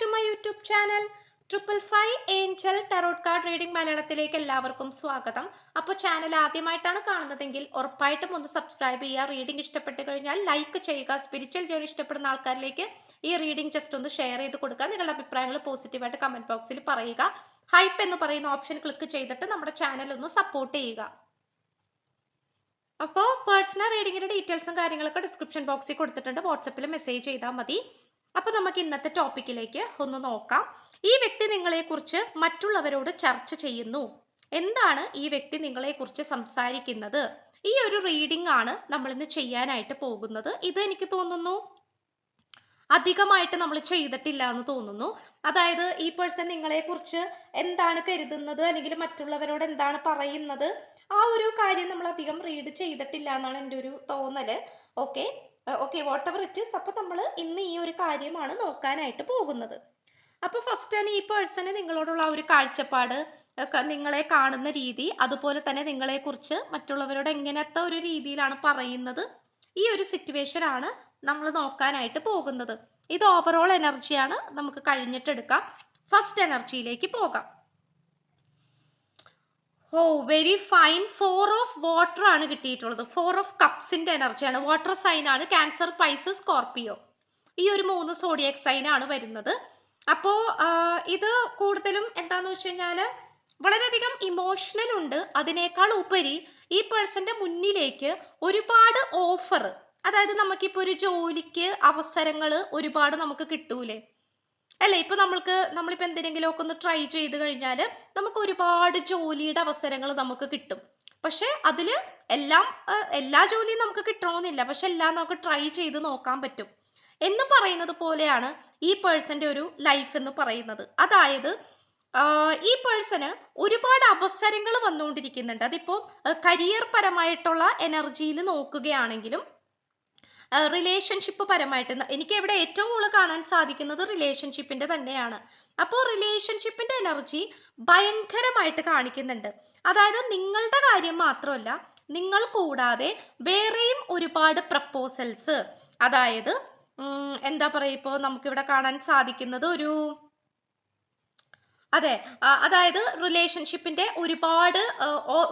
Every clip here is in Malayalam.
To my YouTube channel triple five angel tarot card reading മലയാളത്തിലേക്ക് എല്ലാവർക്കും സ്വാഗതം. അപ്പോൾ ചാനൽ ആദ്യമായിട്ടാണ് കാണുന്നതെങ്കിൽ ഉറപ്പായിട്ടും ഒന്ന് സബ്സ്ക്രൈബ് ചെയ്യുക റീഡിംഗ് ഇഷ്ടപ്പെട്ട് കഴിഞ്ഞാൽ ലൈക്ക് ചെയ്യുക സ്പിരിച്വൽ ജേണി ഇഷ്ടപ്പെടുന്ന ആൾക്കാരിലേക്ക് ഈ റീഡിംഗ് ജസ്റ്റ് ഒന്ന് ഷെയർ ചെയ്ത് കൊടുക്കുക നിങ്ങളുടെ അഭിപ്രായങ്ങൾ പോസിറ്റീവായിട്ട് കമന്റ് ബോക്സിൽ പറയുക. ഹൈപ്പ് എന്ന് പറയുന്ന ഓപ്ഷൻ ക്ലിക്ക് ചെയ്തിട്ട് നമ്മുടെ ചാനൽ ഒന്ന് സപ്പോർട്ട് ചെയ്യുക. അപ്പോൾ പേഴ്സണൽ റീഡിങ്ങിന്റെ ഡീറ്റെയിൽസും കാര്യങ്ങളൊക്കെ ഡിസ്ക്രിപ്ഷൻ ബോക്സിൽ കൊടുത്തിട്ടുണ്ട്. വാട്സപ്പിൽ മെസ്സേജ് ചെയ്താൽ മതി. അപ്പോൾ നമുക്ക് ഇന്നത്തെ ടോപ്പിക്കിലേക്ക് ഒന്ന് നോക്കാം. ഈ വ്യക്തി നിങ്ങളെക്കുറിച്ച് മറ്റുള്ളവരോട് ചർച്ച ചെയ്യുന്നു. എന്താണ് ഈ വ്യക്തി നിങ്ങളെക്കുറിച്ച് സംസാരിക്കുന്നത്? ഈ ഒരു റീഡിംഗ് ആണ് നമ്മൾ ഇന്ന് ചെയ്യാനായിട്ട് പോകുന്നത്. ഇത് എനിക്ക് തോന്നുന്നു അധികമായിട്ട് നമ്മൾ ചെയ്തിട്ടില്ല എന്ന് തോന്നുന്നു. അതായത് ഈ പേഴ്സൺ നിങ്ങളെക്കുറിച്ച് എന്താണ് കരുതുന്നത്? അല്ലെങ്കിൽ മറ്റുള്ളവരോട് എന്താണ് പറയുന്നത്? ആ ഒരു കാര്യം നമ്മൾ അധികം റീഡ് ചെയ്തിട്ടില്ല എന്നാണ് എന്റെ ഒരു തോന്നൽ. Okay okay whatever it അപ്പോൾ നമ്മൾ ഇന്ന് ഈ ഒരു കാര്യമാണ് നോക്കാനായിട്ട് പോകുന്നത്. അപ്പോൾ ഫസ്റ്റ് തന്നെ ഈ പേഴ്സണെ നിങ്ങളോടുള്ള ആ ഒരു കാഴ്ചപ്പാട് നിങ്ങളെ കാണുന്ന രീതി അതുപോലെ തന്നെ നിങ്ങളെക്കുറിച്ച് മറ്റുള്ളവരോട് എങ്ങനത്തെ ഒരു രീതിയിലാണ് പറയുന്നത് ഈ ഒരു സിറ്റുവേഷൻ ആണ് നമ്മൾ നോക്കാനായിട്ട് പോകുന്നത്. ഇത് ഓവറോൾ എനർജിയാണ് നമുക്ക് കഴിഞ്ഞിട്ടെടുക്കാം. ഫസ്റ്റ് എനർജിയിലേക്ക് പോകാം. ഓ very fine four of water ആണ് കിട്ടിയിട്ടുള്ളത്. ഫോർ ഓഫ് കപ്സിന്റെ എനർജിയാണ് വാട്ടർ സൈൻ ആണ്. ക്യാൻസർ പൈസ സ്കോർപിയോ ഈ ഒരു മൂന്ന് സോഡിയക് സൈൻ ആണ് വരുന്നത്. അപ്പോ ഇത് കൂടുതലും എന്താന്ന് വെച്ച് കഴിഞ്ഞാൽ വളരെയധികം ഇമോഷണൽ ഉണ്ട്. അതിനേക്കാൾ ഉപരി ഈ പേഴ്സന്റെ മുന്നിലേക്ക് ഒരുപാട് ഓഫർ അതായത് നമുക്കിപ്പോൾ ഒരു ജോലിക്ക് അവസരങ്ങൾ ഒരുപാട് നമുക്ക് കിട്ടൂലേ? അല്ലേ? ഇപ്പൊ നമ്മൾക്ക് നമ്മളിപ്പോ എന്തിനെങ്കിലും ഒക്കെ ഒന്ന് ട്രൈ ചെയ്ത് കഴിഞ്ഞാൽ നമുക്ക് ഒരുപാട് ജോലിയുടെ അവസരങ്ങൾ നമുക്ക് കിട്ടും. പക്ഷെ അതിൽ എല്ലാം എല്ലാ ജോലിയും നമുക്ക് കിട്ടണമെന്നില്ല. പക്ഷെ എല്ലാം നമുക്ക് ട്രൈ ചെയ്ത് നോക്കാൻ പറ്റും. എന്ന് പറയുന്നത് പോലെയാണ് ഈ പേഴ്സന്റെ ഒരു ലൈഫ് എന്ന് പറയുന്നത്. അതായത് ഈ പേഴ്സന് ഒരുപാട് അവസരങ്ങൾ വന്നുകൊണ്ടിരിക്കുന്നുണ്ട്. അതിപ്പോൾ കരിയർ പരമായിട്ടുള്ള എനർജിയിൽ നോക്കുകയാണെങ്കിലും റിലേഷൻഷിപ്പ് പരമായിട്ട് എനിക്ക് ഇവിടെ ഏറ്റവും കൂടുതൽ കാണാൻ സാധിക്കുന്നത് റിലേഷൻഷിപ്പിന്റെ തന്നെയാണ്. അപ്പോൾ റിലേഷൻഷിപ്പിന്റെ എനർജി ഭയങ്കരമായിട്ട് കാണിക്കുന്നുണ്ട്. അതായത് നിങ്ങളുടെ കാര്യം മാത്രമല്ല നിങ്ങൾ കൂടാതെ വേറെയും ഒരുപാട് പ്രപ്പോസൽസ് അതായത് എന്താ പറയുക ഇപ്പോൾ നമുക്കിവിടെ കാണാൻ സാധിക്കുന്നത് ഒരു അതെ. അതായത് റിലേഷൻഷിപ്പിന്റെ ഒരുപാട്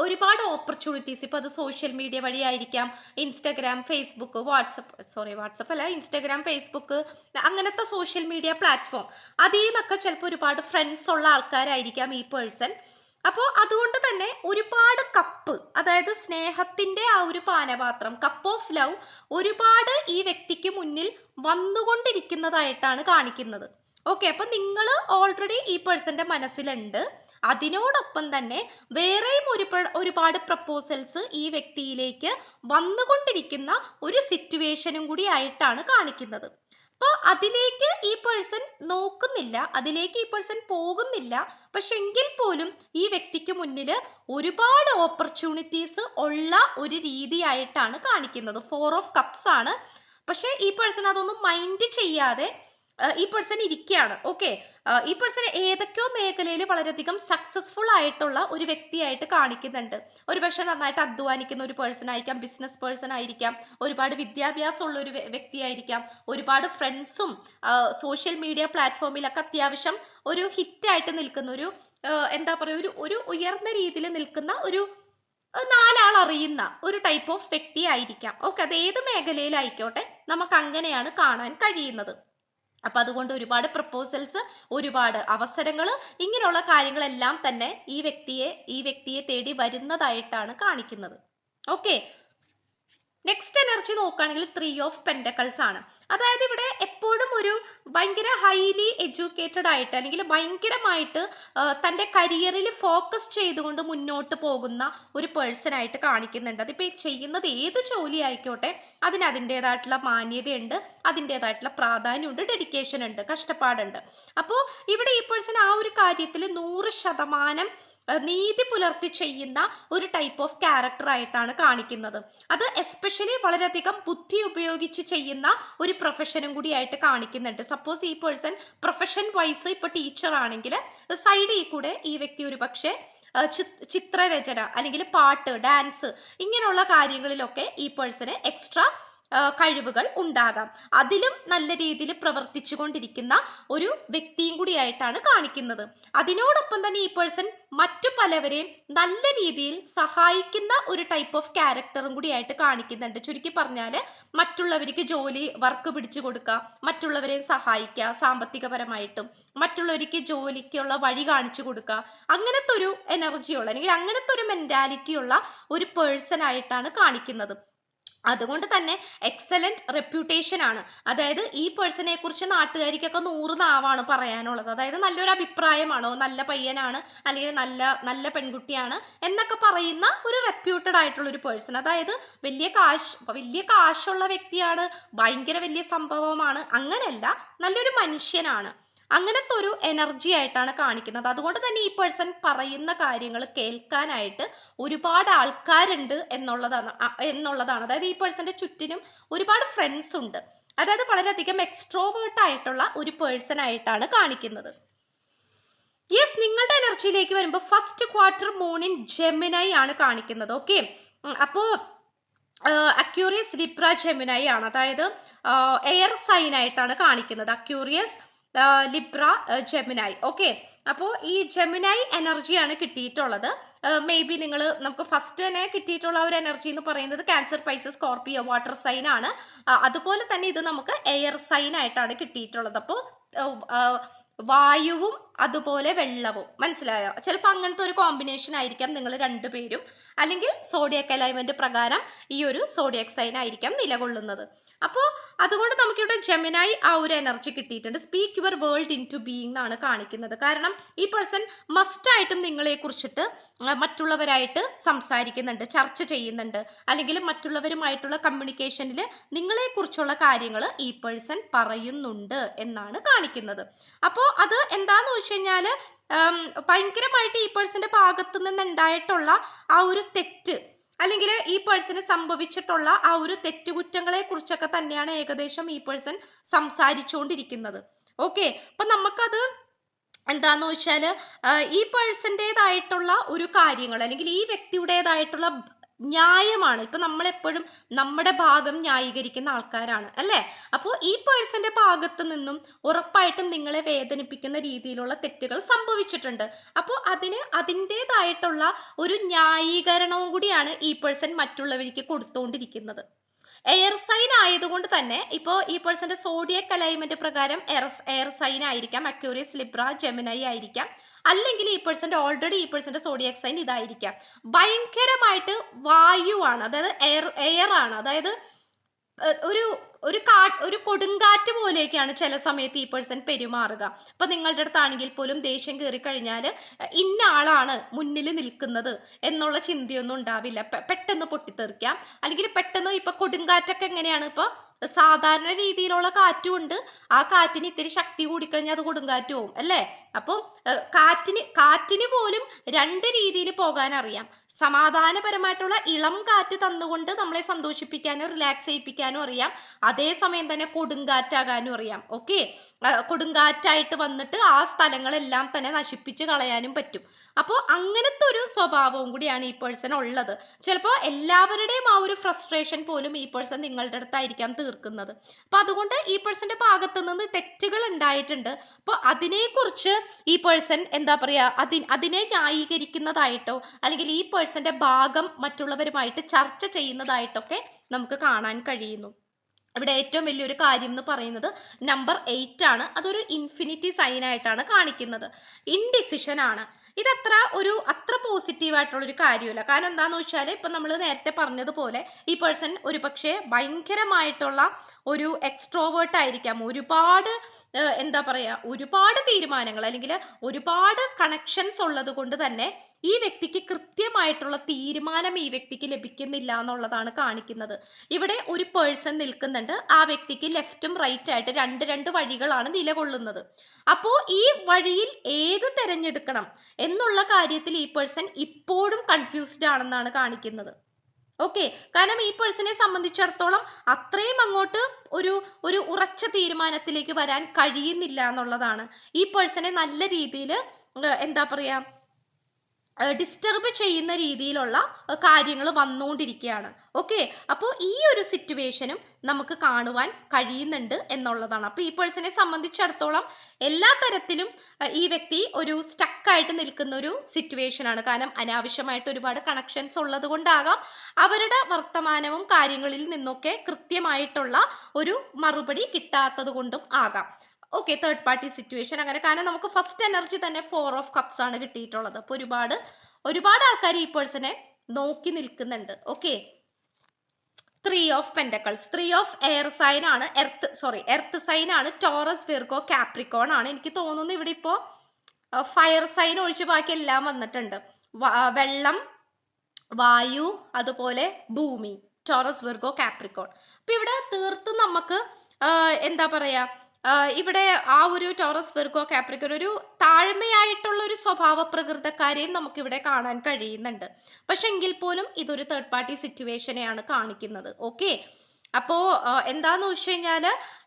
ഒരുപാട് ഓപ്പർച്യൂണിറ്റീസ് ഇപ്പൊ അത് social media വഴിയായിരിക്കാം. Instagram Facebook WhatsApp sorry WhatsApp അല്ല ഇൻസ്റ്റഗ്രാം ഫേസ്ബുക്ക് അങ്ങനത്തെ സോഷ്യൽ മീഡിയ പ്ലാറ്റ്ഫോം അതിൽ നിന്നൊക്കെ ചിലപ്പോൾ ഒരുപാട് ഫ്രണ്ട്സ് ഉള്ള ആൾക്കാരായിരിക്കാം ഈ പേഴ്സൺ അപ്പോൾ അതുകൊണ്ട് തന്നെ ഒരുപാട് കപ്പ് അതായത് സ്നേഹത്തിന്റെ ആ ഒരു പാനപാത്രം കപ്പ് ഓഫ് ലവ് ഒരുപാട് ഈ വ്യക്തിക്ക് മുന്നിൽ വന്നുകൊണ്ടിരിക്കുന്നതായിട്ടാണ് കാണിക്കുന്നത്. ഓക്കെ അപ്പൊ നിങ്ങൾ ഓൾറെഡി ഈ പേഴ്സന്റെ മനസ്സിലുണ്ട്. അതിനോടൊപ്പം തന്നെ വേറെയും ഒരു ഒരുപാട് പ്രപ്പോസൽസ് ഈ വ്യക്തിയിലേക്ക് വന്നുകൊണ്ടിരിക്കുന്ന ഒരു സിറ്റുവേഷനും കൂടി ആയിട്ടാണ് കാണിക്കുന്നത്. അപ്പോൾ അതിലേക്ക് ഈ പേഴ്സൺ നോക്കുന്നില്ല അതിലേക്ക് ഈ പേഴ്സൺ പോകുന്നില്ല. പക്ഷെ എങ്കിൽ പോലും ഈ വ്യക്തിക്ക് മുന്നിൽ ഒരുപാട് ഓപ്പർച്യൂണിറ്റീസ് ഉള്ള ഒരു രീതിയായിട്ടാണ് കാണിക്കുന്നത്. ഫോർ ഓഫ് കപ്സ് ആണ്. പക്ഷേ ഈ പേഴ്സൺ അതൊന്നും മൈൻഡ് ചെയ്യാതെ ഈ പേഴ്സൺ ഇരിക്കുകയാണ് ഓക്കെ ഈ പേഴ്സൺ ഏതൊക്കെയോ മേഖലയിൽ വളരെയധികം സക്സസ്ഫുൾ ആയിട്ടുള്ള ഒരു വ്യക്തിയായിട്ട് കാണിക്കുന്നുണ്ട്. ഒരുപക്ഷെ നന്നായിട്ട് അധ്വാനിക്കുന്ന ഒരു പേഴ്സൺ ആയിരിക്കാം ബിസിനസ് പേഴ്സൺ ആയിരിക്കാം ഒരുപാട് വിദ്യാഭ്യാസമുള്ള ഒരു വ്യക്തിയായിരിക്കാം ഒരുപാട് ഫ്രണ്ട്സും സോഷ്യൽ മീഡിയ പ്ലാറ്റ്ഫോമിലൊക്കെ അത്യാവശ്യം ഒരു ഹിറ്റായിട്ട് നിൽക്കുന്ന ഒരു എന്താ പറയുക ഒരു ഒരു ഉയർന്ന രീതിയിൽ നിൽക്കുന്ന ഒരു നാലാൾ അറിയുന്ന ഒരു ടൈപ്പ് ഓഫ് വ്യക്തി ആയിരിക്കാം. ഓക്കെ അത് ഏത് മേഖലയിലായിക്കോട്ടെ നമുക്ക് അങ്ങനെയാണ് കാണാൻ കഴിയുന്നത്. അപ്പം അതുകൊണ്ട് ഒരുപാട് പ്രപ്പോസൽസ് ഒരുപാട് അവസരങ്ങൾ ഇങ്ങനെയുള്ള കാര്യങ്ങളെല്ലാം തന്നെ ഈ വ്യക്തിയെ ഈ വ്യക്തിയെ തേടി വരുന്നതായിട്ടാണ് കാണിക്കുന്നത്. ഓക്കെ നെക്സ്റ്റ് എനർജി നോക്കുകയാണെങ്കിൽ ത്രീ ഓഫ് പെൻഡക്കൾസ് ആണ്. അതായത് ഇവിടെ എപ്പോഴും ഒരു ഭയങ്കര ഹൈലി എഡ്യൂക്കേറ്റഡ് ആയിട്ട് അല്ലെങ്കിൽ ഭയങ്കരമായിട്ട് തന്റെ കരിയറിൽ ഫോക്കസ് ചെയ്തുകൊണ്ട് മുന്നോട്ട് പോകുന്ന ഒരു പേഴ്സൺ ആയിട്ട് കാണിക്കുന്നുണ്ട്. അതിപ്പോൾ ചെയ്യുന്നത് ഏത് ജോലി ആയിക്കോട്ടെ അതിന് അതിന്റെതായിട്ടുള്ള മാന്യതയുണ്ട് അതിന്റെതായിട്ടുള്ള പ്രാധാന്യമുണ്ട് ഡെഡിക്കേഷൻ ഉണ്ട് കഷ്ടപ്പാടുണ്ട്. അപ്പോൾ ഇവിടെ ഈ പേഴ്സൺ ആ ഒരു കാര്യത്തിൽ നൂറ് ശതമാനം നീതി പുലർത്തി ചെയ്യുന്ന ഒരു ടൈപ്പ് ഓഫ് ക്യാരക്ടർ ആയിട്ടാണ് കാണിക്കുന്നത്. അത് എസ്പെഷ്യലി വളരെയധികം ബുദ്ധി ഉപയോഗിച്ച് ചെയ്യുന്ന ഒരു പ്രൊഫഷനും കൂടി ആയിട്ട് കാണിക്കുന്നുണ്ട്. സപ്പോസ് ഈ പേഴ്സൺ പ്രൊഫഷൻ വൈസ് ഇപ്പൊ ടീച്ചർ ആണെങ്കിൽ സൈഡിൽ കൂടെ ഈ വ്യക്തി ഒരു പക്ഷേ ചിത്രരചന അല്ലെങ്കിൽ പാട്ട് ഡാൻസ് ഇങ്ങനെയുള്ള കാര്യങ്ങളിലൊക്കെ ഈ പേഴ്സണ് എക്സ്ട്രാ കഴിവുകൾ ഉണ്ടാകാം. അതിലും നല്ല രീതിയിൽ പ്രവർത്തിച്ചു കൊണ്ടിരിക്കുന്ന ഒരു വ്യക്തിയും കൂടിയായിട്ടാണ് കാണിക്കുന്നത്. അതിനോടൊപ്പം തന്നെ ഈ പേഴ്സൺ മറ്റു പലവരെയും നല്ല രീതിയിൽ സഹായിക്കുന്ന ഒരു ടൈപ്പ് ഓഫ് ക്യാരക്ടറും കൂടിയായിട്ട് കാണിക്കുന്നുണ്ട്. ചുരുക്കി പറഞ്ഞാൽ മറ്റുള്ളവർക്ക് ജോലി വർക്ക് പിടിച്ചു കൊടുക്കുക മറ്റുള്ളവരെ സഹായിക്കുക സാമ്പത്തികപരമായിട്ടും മറ്റുള്ളവർക്ക് ജോലിക്കുള്ള വഴി കാണിച്ചു കൊടുക്കുക. അങ്ങനത്തെ ഒരു എനർജിയുള്ള അല്ലെങ്കിൽ അങ്ങനത്തെ ഒരു മെന്റാലിറ്റി ഉള്ള ഒരു പേഴ്സൺ ആയിട്ടാണ് കാണിക്കുന്നത്. അതുകൊണ്ട് തന്നെ എക്സലന്റ് റെപ്യൂട്ടേഷൻ ആണ്. അതായത് ഈ പേഴ്സണെ കുറിച്ച് നാട്ടുകാരിക്കൊക്കെ നൂറ് നാവാണ് പറയാനുള്ളത്. അതായത് നല്ലൊരു അഭിപ്രായമാണോ? നല്ല പയ്യനാണ്? അല്ലെങ്കിൽ നല്ല നല്ല പെൺകുട്ടിയാണ്? എന്നൊക്കെ പറയുന്ന ഒരു റെപ്യൂട്ടഡ് ആയിട്ടുള്ള ഒരു പേഴ്സൺ അതായത് വലിയ കാശ് വലിയ കാശുള്ള വ്യക്തിയാണ്. ഭയങ്കര വലിയ സംഭവമാണ്. അങ്ങനെയല്ല നല്ലൊരു മനുഷ്യനാണ്. അങ്ങനത്തെ ഒരു എനർജി ആയിട്ടാണ് കാണിക്കുന്നത്. അതുകൊണ്ട് തന്നെ ഈ പേഴ്സൺ പറയുന്ന കാര്യങ്ങൾ കേൾക്കാനായിട്ട് ഒരുപാട് ആൾക്കാരുണ്ട് എന്നുള്ളതാണ് എന്നുള്ളതാണ്. അതായത് ഈ പേഴ്സന്റെ ചുറ്റിനും ഒരുപാട് ഫ്രണ്ട്സ് ഉണ്ട്. അതായത് വളരെയധികം എക്സ്ട്രോവേർട്ട് ആയിട്ടുള്ള ഒരു പേഴ്സൺ ആയിട്ടാണ് കാണിക്കുന്നത്. യെസ് നിങ്ങളുടെ എനർജിയിലേക്ക് വരുമ്പോൾ ഫസ്റ്റ് ക്വാർട്ടർ മൂണിൻ ജെമിനായി ആണ് കാണിക്കുന്നത്. ഓക്കെ അപ്പോ അക്യൂറിയസ് ലിപ്ര ജെമിനായി ആണ്. അതായത് എയർ സൈൻ ആയിട്ടാണ് കാണിക്കുന്നത്. അക്യൂറിയസ് ലിബ്ര ജെമിനായി ഓക്കെ അപ്പോൾ ഈ ജെമിനായി എനർജിയാണ് കിട്ടിയിട്ടുള്ളത്. മേ ബി നിങ്ങൾ നമുക്ക് ഫസ്റ്റ് തന്നെ കിട്ടിയിട്ടുള്ള ഒരു എനർജി എന്ന് പറയുന്നത് ക്യാൻസർ പൈസ സ്കോർപ്പിയോ വാട്ടർ സൈൻ ആണ്. അതുപോലെ തന്നെ ഇത് നമുക്ക് എയർ സൈൻ ആയിട്ടാണ് കിട്ടിയിട്ടുള്ളത്. അപ്പോൾ വായുവും അതുപോലെ വെള്ളവും. മനസ്സിലായോ? ചിലപ്പോൾ അങ്ങനത്തെ ഒരു കോമ്പിനേഷൻ ആയിരിക്കാം നിങ്ങൾ രണ്ടുപേരും അല്ലെങ്കിൽ സോഡിയക് അലൈൻമെന്റ് പ്രകാരം ഈ ഒരു സോഡിയക് സൈൻ ആയിരിക്കാം നിലകൊള്ളുന്നത്. അപ്പോൾ അതുകൊണ്ട് നമുക്കിവിടെ ജെമിനായി ആ ഒരു എനർജി കിട്ടിയിട്ടുണ്ട്. Speak your world into being എന്നാണ് കാണിക്കുന്നത്. കാരണം ഈ പേഴ്സൺ മസ്റ്റായിട്ടും നിങ്ങളെ കുറിച്ചിട്ട് മറ്റുള്ളവരായിട്ട് സംസാരിക്കുന്നുണ്ട് ചർച്ച ചെയ്യുന്നുണ്ട്. അല്ലെങ്കിൽ മറ്റുള്ളവരുമായിട്ടുള്ള കമ്മ്യൂണിക്കേഷനിൽ നിങ്ങളെക്കുറിച്ചുള്ള കാര്യങ്ങൾ ഈ പേഴ്സൺ പറയുന്നുണ്ട് എന്നാണ് കാണിക്കുന്നത്. അപ്പോൾ അത് എന്താന്ന് വെച്ച് കഴിഞ്ഞാൽ ഭയങ്കരമായിട്ട് ഈ പേഴ്സന്റെ ഭാഗത്തു നിന്ന് ഉണ്ടായിട്ടുള്ള ആ ഒരു തെറ്റ് അല്ലെങ്കിൽ ഈ പേഴ്സന് സംഭവിച്ചിട്ടുള്ള ആ ഒരു തെറ്റുകുറ്റങ്ങളെ കുറിച്ചൊക്കെ തന്നെയാണ് ഏകദേശം ഈ പേഴ്സൺ സംസാരിച്ചുകൊണ്ടിരിക്കുന്നത്. ഓക്കെ അപ്പൊ നമുക്കത് എന്താന്ന് വെച്ചാൽ ഈ പേഴ്സന്റേതായിട്ടുള്ള ഒരു കാര്യങ്ങൾ അല്ലെങ്കിൽ ഈ വ്യക്തിയുടേതായിട്ടുള്ള ന്യായമാണ്. ഇപ്പൊ നമ്മളെപ്പോഴും നമ്മുടെ ഭാഗം ന്യായീകരിക്കുന്ന ആൾക്കാരാണ് അല്ലേ? അപ്പോൾ ഈ പേഴ്സന്റെ ഭാഗത്ത് നിന്നും ഉറപ്പായിട്ടും നിങ്ങളെ വേദനിപ്പിക്കുന്ന രീതിയിലുള്ള തെറ്റുകൾ സംഭവിച്ചിട്ടുണ്ട്. അപ്പോൾ അതിന് അതിന്റെതായിട്ടുള്ള ഒരു ന്യായീകരണവും കൂടിയാണ് ഈ പേഴ്സൺ മറ്റുള്ളവർക്ക് കൊടുത്തുകൊണ്ടിരിക്കുന്നത് എയർ സൈൻ ആയതുകൊണ്ട് തന്നെ ഇപ്പോൾ ഈ പേഴ്സന്റെ സോഡിയക് അലൈൻമെന്റ് പ്രകാരം എയർ എയർ സൈൻ ആയിരിക്കാം. അക്യൂറിയസ് ലിബ്ര ജെമിനൈ ആയിരിക്കാം. അല്ലെങ്കിൽ ഈ പേഴ്സന്റെ ഓൾറെഡി ഈ പേഴ്സന്റെ സോഡിയക് സൈൻ ഇതായിരിക്കാം. ഭയങ്കരമായിട്ട് വായുവാണ്. അതായത് എയർ എയർ ആണ്. അതായത് ഒരു ഒരു കാ ഒരു കൊടുങ്കാറ്റ് പോലെയൊക്കെയാണ് ചില സമയത്ത് ഈ പേഴ്സൺ പെരുമാറുക. അപ്പൊ നിങ്ങളുടെ അടുത്താണെങ്കിൽ പോലും ദേഷ്യം കയറി കഴിഞ്ഞാൽ ഇന്ന ആളാണ് മുന്നിൽ നിൽക്കുന്നത് എന്നുള്ള ചിന്തയൊന്നും ഉണ്ടാവില്ല. പെട്ടെന്ന് പൊട്ടിത്തെറിക്കാം. അല്ലെങ്കിൽ പെട്ടെന്ന് ഇപ്പൊ കൊടുങ്കാറ്റൊക്കെ എങ്ങനെയാണ് ഇപ്പൊ സാധാരണ രീതിയിലുള്ള കാറ്റും ആ കാറ്റിന് ഇത്തിരി ശക്തി കൂടിക്കഴിഞ്ഞാൽ അത് കൊടുങ്കാറ്റ് പോവും അല്ലേ? അപ്പം കാറ്റിന് കാറ്റിന് പോലും രണ്ട് രീതിയിൽ പോകാൻ അറിയാം സമാധാനപരമായിട്ടുള്ള ഇളം കാറ്റ് തന്നുകൊണ്ട് നമ്മളെ സന്തോഷിപ്പിക്കാനും റിലാക്സ് ചെയ്യിപ്പിക്കാനും അറിയാം. അതേസമയം തന്നെ കൊടുങ്കാറ്റാകാനും അറിയാം. ഓക്കെ കൊടുങ്കാറ്റായിട്ട് വന്നിട്ട് ആ സ്ഥലങ്ങളെല്ലാം തന്നെ നശിപ്പിച്ച് കളയാനും പറ്റും. അപ്പോൾ അങ്ങനത്തെ ഒരു സ്വഭാവവും കൂടിയാണ് ഈ പേഴ്സൺ ഉള്ളത്. ചിലപ്പോൾ എല്ലാവരുടെയും ആ ഒരു ഫ്രസ്ട്രേഷൻ പോലും ഈ പേഴ്സൺ നിങ്ങളുടെ അടുത്തായിരിക്കാം തീർക്കുന്നത്. അപ്പോൾ അതുകൊണ്ട് ഈ പേഴ്സന്റെ ഭാഗത്തു നിന്ന് തെറ്റുകൾ ഉണ്ടായിട്ടുണ്ട്. അപ്പോൾ അതിനെക്കുറിച്ച് ഈ പേഴ്സൺ എന്താ പറയുക അതി അതിനെ ന്യായീകരിക്കുന്നതായിട്ടോ അല്ലെങ്കിൽ ഈ പേഴ്സന്റെ ഭാഗം മറ്റുള്ളവരുമായിട്ട് ചർച്ച ചെയ്യുന്നതായിട്ടൊക്കെ നമുക്ക് കാണാൻ കഴിയുന്നു. ഇവിടെ ഏറ്റവും വലിയൊരു കാര്യം എന്ന് പറയുന്നത് നമ്പർ എയ്റ്റ് ആണ്. അതൊരു ഇൻഫിനിറ്റി സൈൻ ആയിട്ടാണ് കാണിക്കുന്നത്. ഇൻഡിസിഷൻ ആണ്. ഇതത്ര ഒരു അത്ര പോസിറ്റീവ് ആയിട്ടുള്ള ഒരു കാര്യമല്ല. കാരണം എന്താണെന്ന് വെച്ചാൽ ഇപ്പം നമ്മൾ നേരത്തെ പറഞ്ഞതുപോലെ ഈ പേഴ്സൺ ഒരു പക്ഷേ ഭയങ്കരമായിട്ടുള്ള ഒരു എക്സ്ട്രോവേർട്ട് ആയിരിക്കാം. ഒരുപാട് എന്താ പറയുക ഒരുപാട് തീരുമാനങ്ങൾ അല്ലെങ്കിൽ ഒരുപാട് കണക്ഷൻസ് ഉള്ളത് കൊണ്ട് തന്നെ ഈ വ്യക്തിക്ക് കൃത്യമായിട്ടുള്ള തീരുമാനം ഈ വ്യക്തിക്ക് ലഭിക്കുന്നില്ല എന്നുള്ളതാണ് കാണിക്കുന്നത്. ഇവിടെ ഒരു പേഴ്സൺ നിൽക്കുന്നുണ്ട്. ആ വ്യക്തിക്ക് ലെഫ്റ്റും റൈറ്റ് ആയിട്ട് രണ്ട് രണ്ട് വഴികളാണ് നിലകൊള്ളുന്നത്. അപ്പോൾ ഈ വഴിയിൽ ഏത് തിരഞ്ഞെടുക്കണം എന്നുള്ള കാര്യത്തിൽ ഈ പേഴ്സൺ ഇപ്പോഴും കൺഫ്യൂസ്ഡ് ആണെന്നാണ് കാണിക്കുന്നത്. ഓക്കെ കാരണം ഈ പേഴ്സണെ സംബന്ധിച്ചിടത്തോളം അത്രയും അങ്ങോട്ട് ഒരു ഒരു ഉറച്ച തീരുമാനത്തിലേക്ക് വരാൻ കഴിയുന്നില്ല എന്നുള്ളതാണ്. ഈ പേഴ്സണെ നല്ല രീതിയിൽ എന്താ പറയാ ഡിസ്റ്റർബ് ചെയ്യുന്ന രീതിയിലുള്ള കാര്യങ്ങൾ വന്നുകൊണ്ടിരിക്കുകയാണ്. ഓക്കെ അപ്പോൾ ഈ ഒരു സിറ്റുവേഷനും നമുക്ക് കാണുവാൻ കഴിയുന്നുണ്ട് എന്നുള്ളതാണ്. അപ്പോൾ ഈ പേഴ്സണെ സംബന്ധിച്ചിടത്തോളം എല്ലാ തരത്തിലും ഈ വ്യക്തി ഒരു സ്റ്റക്കായിട്ട് നിൽക്കുന്ന ഒരു സിറ്റുവേഷൻ ആണ്. കാരണം അനാവശ്യമായിട്ട് ഒരുപാട് കണക്ഷൻസ് ഉള്ളത് കൊണ്ടാകാം അവരുടെ വർത്തമാനവും കാര്യങ്ങളിൽ നിന്നൊക്കെ കൃത്യമായിട്ടുള്ള ഒരു മറുപടി കിട്ടാത്തത് കൊണ്ടും ആകാം. ഓക്കെ തേർഡ് പാർട്ടി സിറ്റുവേഷൻ അങ്ങനെ കാരണം നമുക്ക് ഫസ്റ്റ് എനർജി തന്നെ ഫോർ ഓഫ് കപ്സ് ആണ് കിട്ടിയിട്ടുള്ളത്. അപ്പോൾ ഒരുപാട് ഒരുപാട് ആൾക്കാർ ഈ പേഴ്സണെ നോക്കി നിൽക്കുന്നുണ്ട്. Okay three of pentacles three of air sign ആണ് എർത്ത് സോറി എർത്ത് സൈൻ ആണ് ടോറസ് വിർഗോ കാപ്രിക്കോൺ ആണ്. എനിക്ക് തോന്നുന്നു ഇവിടെ ഇപ്പോ ഫയർ സൈൻ ഒഴിച്ച് ബാക്കി എല്ലാം വന്നിട്ടുണ്ട്. വെള്ളം വായു അതുപോലെ ഭൂമി ടോറസ് വിർഗോ കാപ്രിക്കോൺ അപ്പൊ ഇവിടെ തീർത്തും നമുക്ക് എന്താ പറയാ ഇവിടെ ആ ഒരു ടോറസ് വെർഗോ കാപ്രിക്കൻ ഒരു താഴ്മയായിട്ടുള്ള ഒരു സ്വഭാവ പ്രകൃതക്കാരെയും നമുക്കിവിടെ കാണാൻ കഴിയുന്നുണ്ട്. പക്ഷെ എങ്കിൽ പോലും ഇതൊരു തേർഡ് പാർട്ടി സിറ്റുവേഷനെയാണ് കാണിക്കുന്നത്. ഓക്കെ അപ്പോ എന്താന്ന് വെച്ച് കഴിഞ്ഞാൽ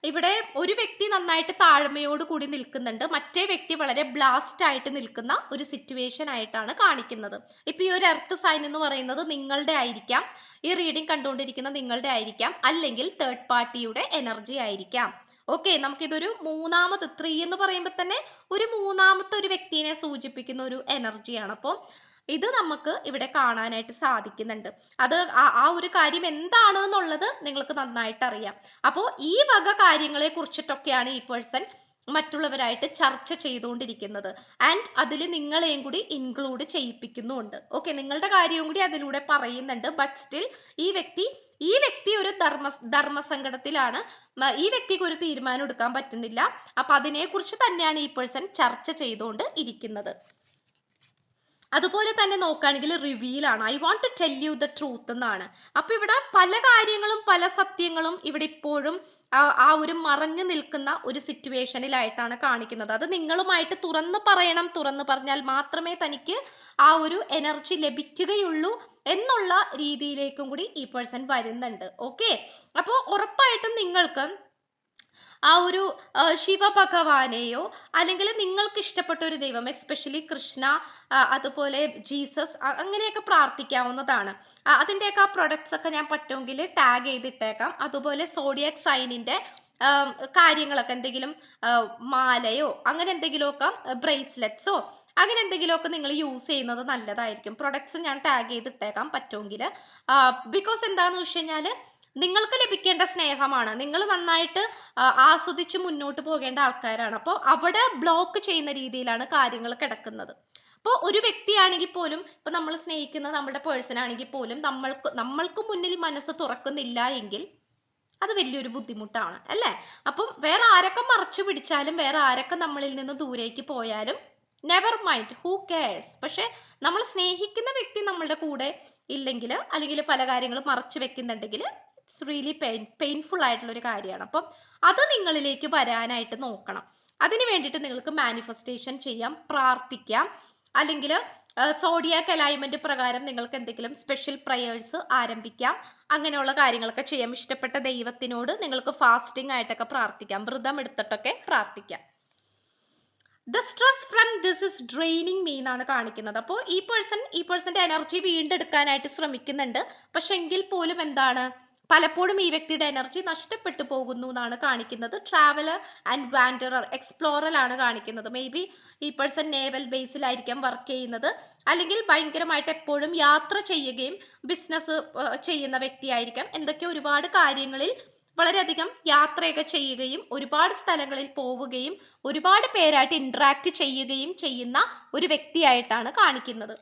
ഇവിടെ ഒരു വ്യക്തി നന്നായിട്ട് താഴ്മയോട് കൂടി നിൽക്കുന്നുണ്ട്. മറ്റേ വ്യക്തി വളരെ ബ്ലാസ്റ്റ് ആയിട്ട് നിൽക്കുന്ന ഒരു സിറ്റുവേഷൻ ആയിട്ടാണ് കാണിക്കുന്നത്. ഇപ്പൊ ഈ ഒരു എർത്ത് സൈൻ എന്ന് പറയുന്നത് നിങ്ങളുടെ ആയിരിക്കാം. ഈ റീഡിംഗ് കണ്ടുകൊണ്ടിരിക്കുന്ന നിങ്ങളുടെ ആയിരിക്കാം. അല്ലെങ്കിൽ തേർഡ് പാർട്ടിയുടെ എനർജി ആയിരിക്കാം. ഓക്കെ നമുക്കിതൊരു മൂന്നാമത് ത്രീ എന്ന് പറയുമ്പോൾ തന്നെ ഒരു മൂന്നാമത്തെ ഒരു വ്യക്തിനെ സൂചിപ്പിക്കുന്ന ഒരു എനർജിയാണ് അപ്പോൾ ഇത് നമുക്ക് ഇവിടെ കാണാനായിട്ട് സാധിക്കുന്നുണ്ട്. അത് ആ- ഒരു കാര്യം എന്താണ് എന്നുള്ളത് നിങ്ങൾക്ക് നന്നായിട്ട് അറിയാം. അപ്പോൾ ഈ വക കാര്യങ്ങളെ കുറിച്ചിട്ടൊക്കെയാണ് ഈ പേഴ്സൺ മറ്റുള്ളവരായിട്ട് ചർച്ച ചെയ്തുകൊണ്ടിരിക്കുന്നത്. ആൻഡ് അതിൽ നിങ്ങളെയും കൂടി ഇൻക്ലൂഡ് ചെയ്യിപ്പിക്കുന്നുമുണ്ട്. ഓക്കെ നിങ്ങളുടെ കാര്യവും കൂടി അതിലൂടെ പറയുന്നുണ്ട്. ബട്ട് സ്റ്റിൽ ഈ വ്യക്തി ഈ വ്യക്തി ഒരു ധർമ്മ ധർമ്മസങ്കടത്തിലാണ്. ഈ വ്യക്തിക്ക് ഒരു തീരുമാനം എടുക്കാൻ പറ്റുന്നില്ല. അപ്പൊ അതിനെക്കുറിച്ച് തന്നെയാണ് ഈ പേഴ്സൺ ചർച്ച ചെയ്തുകൊണ്ട് ഇരിക്കുന്നത്. അതുപോലെ തന്നെ നോക്കുകയാണെങ്കിൽ റിവീലാണ് I want to tell you the truth എന്നാണ്. അപ്പൊ ഇവിടെ പല കാര്യങ്ങളും പല സത്യങ്ങളും ഇവിടെ ഇപ്പോഴും ആ ഒരു മറഞ്ഞു നിൽക്കുന്ന ഒരു സിറ്റുവേഷനിലായിട്ടാണ് കാണിക്കുന്നത്. അത് നിങ്ങളുമായിട്ട് തുറന്ന് പറയണം. തുറന്ന് പറഞ്ഞാൽ മാത്രമേ തനിക്ക് ആ ഒരു എനർജി ലഭിക്കുകയുള്ളൂ. എന്നുള്ള രീതിയിലേക്കും കൂടി ഈ പേഴ്സൺ വരുന്നുണ്ട്. ഓക്കെ അപ്പോൾ ഉറപ്പായിട്ടും നിങ്ങൾക്ക് ആ ഒരു ശിവ ശിവഭഗവാനെയോ അല്ലെങ്കിൽ നിങ്ങൾക്ക് ഇഷ്ടപ്പെട്ട ഒരു ദൈവം എസ്പെഷ്യലി കൃഷ്ണ അതുപോലെ ജീസസ് അങ്ങനെയൊക്കെ പ്രാർത്ഥിക്കാവുന്നതാണ്. അതിന്റെയൊക്കെ ആ പ്രൊഡക്ട്സ് ഒക്കെ ഞാൻ പറ്റുമെങ്കിൽ ടാഗ് ചെയ്തിട്ടേക്കാം. അതുപോലെ സോഡിയക് സൈനിന്റെ കാര്യങ്ങളൊക്കെ എന്തെങ്കിലും മാലയോ അങ്ങനെ എന്തെങ്കിലുമൊക്കെ ബ്രേസ്ലെറ്റ്സോ അങ്ങനെ എന്തെങ്കിലുമൊക്കെ നിങ്ങൾ യൂസ് ചെയ്യുന്നത് നല്ലതായിരിക്കും. പ്രൊഡക്ട്സ് ഞാൻ ടാഗ് ചെയ്തിട്ടേക്കാൻ പറ്റുമെങ്കിൽ. ബിക്കോസ് എന്താണെന്ന് വെച്ച് കഴിഞ്ഞാൽ നിങ്ങൾക്ക് ലഭിക്കേണ്ട സ്നേഹമാണ്. നിങ്ങൾ നന്നായിട്ട് ആസ്വദിച്ച് മുന്നോട്ട് പോകേണ്ട ആൾക്കാരാണ്. അപ്പോൾ അവിടെ ബ്ലോക്ക് ചെയ്യുന്ന രീതിയിലാണ് കാര്യങ്ങൾ കിടക്കുന്നത്. അപ്പോൾ ഒരു വ്യക്തിയാണെങ്കിൽ പോലും ഇപ്പം നമ്മൾ സ്നേഹിക്കുന്ന നമ്മുടെ പേഴ്സൺ ആണെങ്കിൽ പോലും നമ്മൾക്ക് നമ്മൾക്ക് മുന്നിൽ മനസ്സ് തുറക്കുന്നില്ല എങ്കിൽ അത് വലിയൊരു ബുദ്ധിമുട്ടാണ്. അല്ലേ? അപ്പം വേറെ ആരൊക്കെ മറച്ചു പിടിച്ചാലും വേറെ ആരൊക്കെ നമ്മളിൽ നിന്ന് ദൂരേക്ക് പോയാലും നെവർ മൈൻഡ് ഹൂ കെയർസ് പക്ഷെ നമ്മൾ സ്നേഹിക്കുന്ന വ്യക്തി നമ്മളുടെ കൂടെ ഇല്ലെങ്കിൽ അല്ലെങ്കിൽ പല കാര്യങ്ങളും മറച്ചു വെക്കുന്നുണ്ടെങ്കിൽ ഇറ്റ്സ് റിയലി പെയിൻ പെയിൻഫുൾ ആയിട്ടുള്ള ഒരു കാര്യമാണ്. അപ്പം അത് നിങ്ങളിലേക്ക് വരാനായിട്ട് നോക്കണം. അതിന് വേണ്ടിയിട്ട് നിങ്ങൾക്ക് മാനിഫെസ്റ്റേഷൻ ചെയ്യാം പ്രാർത്ഥിക്കാം. അല്ലെങ്കിൽ സോഡിയാക് അലൈൻമെന്റ് പ്രകാരം നിങ്ങൾക്ക് എന്തെങ്കിലും സ്പെഷ്യൽ പ്രയേഴ്സ് ആരംഭിക്കാം. അങ്ങനെയുള്ള കാര്യങ്ങളൊക്കെ ചെയ്യാം. ഇഷ്ടപ്പെട്ട ദൈവത്തിനോട് നിങ്ങൾക്ക് ഫാസ്റ്റിംഗ് ആയിട്ടൊക്കെ പ്രാർത്ഥിക്കാം. വ്രതം എടുത്തിട്ടൊക്കെ പ്രാർത്ഥിക്കാം. The stress from this is draining me എന്നാണ് കാണിക്കുന്നത്. അപ്പോൾ ഈ പേഴ്സൺ ഈ പേഴ്സന്റെ എനർജി വീണ്ടെടുക്കാനായിട്ട് ശ്രമിക്കുന്നുണ്ട്. പക്ഷെ എങ്കിൽ പോലും എന്താണ്? പലപ്പോഴും ഈ വ്യക്തിയുടെ എനർജി നഷ്ടപ്പെട്ടു പോകുന്നു എന്നാണ് കാണിക്കുന്നത്. ട്രാവലർ ആൻഡ് വാൻഡറർ എക്സ്പ്ലോറർ ആണ് കാണിക്കുന്നത്. മേ ബി ഈ പേഴ്സൺ നേവൽ ബേസിലായിരിക്കാം വർക്ക് ചെയ്യുന്നത്. അല്ലെങ്കിൽ ഭയങ്കരമായിട്ട് എപ്പോഴും യാത്ര ചെയ്യുകയും ബിസിനസ് ചെയ്യുന്ന വ്യക്തിയായിരിക്കാം. എന്തൊക്കെ ഒരുപാട് കാര്യങ്ങളിൽ വളരെയധികം യാത്രയൊക്കെ ചെയ്യുകയും ഒരുപാട് സ്ഥലങ്ങളിൽ പോവുകയും ഒരുപാട് പേരായിട്ട് ഇൻട്രാക്ട് ചെയ്യുകയും ചെയ്യുന്ന ഒരു വ്യക്തിയായിട്ടാണ് കാണിക്കുന്നത്.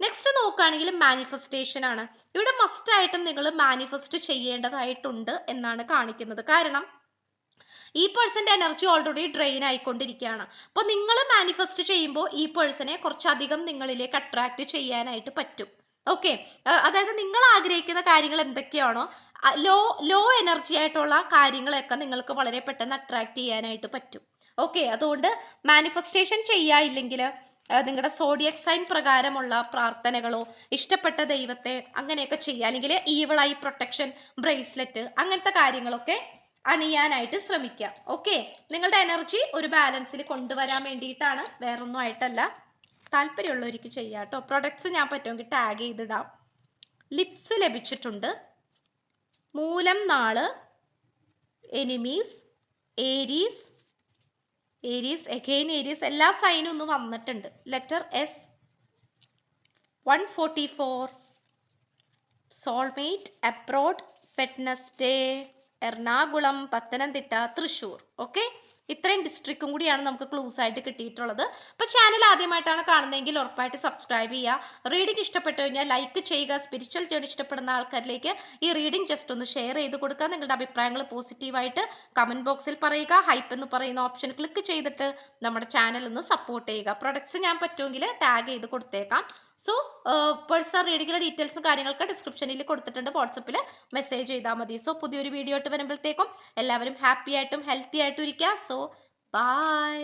നെക്സ്റ്റ് നോക്കുകയാണെങ്കിൽ മാനിഫെസ്റ്റേഷൻ ആണ്. ഇവിടെ മസ്റ്റ് ആയിട്ടും നിങ്ങൾ മാനിഫെസ്റ്റ് ചെയ്യേണ്ടതായിട്ടുണ്ട് എന്നാണ് കാണിക്കുന്നത്. കാരണം ഈ പേഴ്സന്റെ എനർജി ഓൾറെഡി ഡ്രെയിൻ ആയിക്കൊണ്ടിരിക്കുകയാണ്. അപ്പോൾ നിങ്ങൾ മാനിഫെസ്റ്റ് ചെയ്യുമ്പോൾ ഈ പേഴ്സണെ കുറച്ചധികം നിങ്ങളിലേക്ക് അട്രാക്ട് ചെയ്യാനായിട്ട് പറ്റും. ഓക്കെ അതായത് നിങ്ങൾ ആഗ്രഹിക്കുന്ന കാര്യങ്ങൾ എന്തൊക്കെയാണോ ലോ ലോ എനർജി ആയിട്ടുള്ള കാര്യങ്ങളൊക്കെ നിങ്ങൾക്ക് വളരെ പെട്ടെന്ന് അട്രാക്ട് ചെയ്യാനായിട്ട് പറ്റും. ഓക്കെ അതുകൊണ്ട് മാനിഫെസ്റ്റേഷൻ ചെയ്യാനില്ലെങ്കിൽ നിങ്ങളുടെ സോഡിയക് സൈൻ പ്രകാരമുള്ള പ്രാർത്ഥനകളോ ഇഷ്ടപ്പെട്ട ദൈവത്തെ അങ്ങനെയൊക്കെ ചെയ്യുക. അല്ലെങ്കിൽ ഈവളായി പ്രൊട്ടക്ഷൻ ബ്രേസ്ലെറ്റ് അങ്ങനത്തെ കാര്യങ്ങളൊക്കെ അണിയാനായിട്ട് ശ്രമിക്കുക. ഓക്കെ നിങ്ങളുടെ എനർജി ഒരു ബാലൻസിൽ കൊണ്ടുവരാൻ വേണ്ടിയിട്ടാണ്. വേറൊന്നും ആയിട്ടല്ല. താല്പര്യമുള്ളവർക്ക് ചെയ്യാം കേട്ടോ പ്രൊഡക്ട്സ് ഞാൻ പറ്റുമെങ്കിൽ ടാഗ് ചെയ്തിടാം. ലിപ്സ് ലഭിച്ചിട്ടുണ്ട്. മൂലം നാൾ enemies Aries Aries again Aries എല്ലാ സൈനും ഒന്ന് വന്നിട്ടുണ്ട്. Letter S one forty four soulmate abroad പെറ്റ്നസ്ഡേ Ernakulam Pathanamthitta Thrissur. Okay ഇത്രയും ഡിസ്ട്രിക്റ്റും കൂടിയാണ് നമുക്ക് ക്ലൂസ് ആയിട്ട് കിട്ടിയിട്ടുള്ളത്. അപ്പോൾ ചാനൽ ആദ്യമായിട്ടാണ് കാണുന്നതെങ്കിൽ ഉറപ്പായിട്ട് സബ്സ്ക്രൈബ് ചെയ്യുക. റീഡിംഗ് ഇഷ്ടപ്പെട്ടു കഴിഞ്ഞാൽ ലൈക്ക് ചെയ്യുക. സ്പിരിച്വൽ ജേണി ഇഷ്ടപ്പെടുന്ന ആൾക്കാരിലേക്ക് ഈ റീഡിംഗ് ജസ്റ്റ് ഒന്ന് ഷെയർ ചെയ്ത് കൊടുക്കുക. നിങ്ങളുടെ അഭിപ്രായങ്ങൾ പോസിറ്റീവായിട്ട് കമന്റ് ബോക്സിൽ പറയുക. ഹൈപ്പ് എന്ന് പറയുന്ന ഓപ്ഷൻ ക്ലിക്ക് ചെയ്തിട്ട് നമ്മുടെ ചാനൽ ഒന്ന് സപ്പോർട്ട് ചെയ്യുക. പ്രൊഡക്ട്സ് ഞാൻ പറ്റുമെങ്കിൽ ടാഗ് ചെയ്ത് കൊടുത്തേക്കാം. സോ പേഴ്സണൽ റീഡിങ്ങിലെ ഡീറ്റെയിൽസും കാര്യങ്ങളൊക്കെ ഡിസ്ക്രിപ്ഷനിൽ കൊടുത്തിട്ടുണ്ട്. വാട്സപ്പിൽ മെസ്സേജ് ചെയ്താൽ മതി. സോ പുതിയൊരു വീഡിയോ ആയിട്ട് വരുമ്പോഴത്തേക്കും എല്ലാവരും ഹാപ്പി ആയിട്ടും ഹെൽത്തി ആയിട്ടും ഇരിക്കുക സോ ബൈ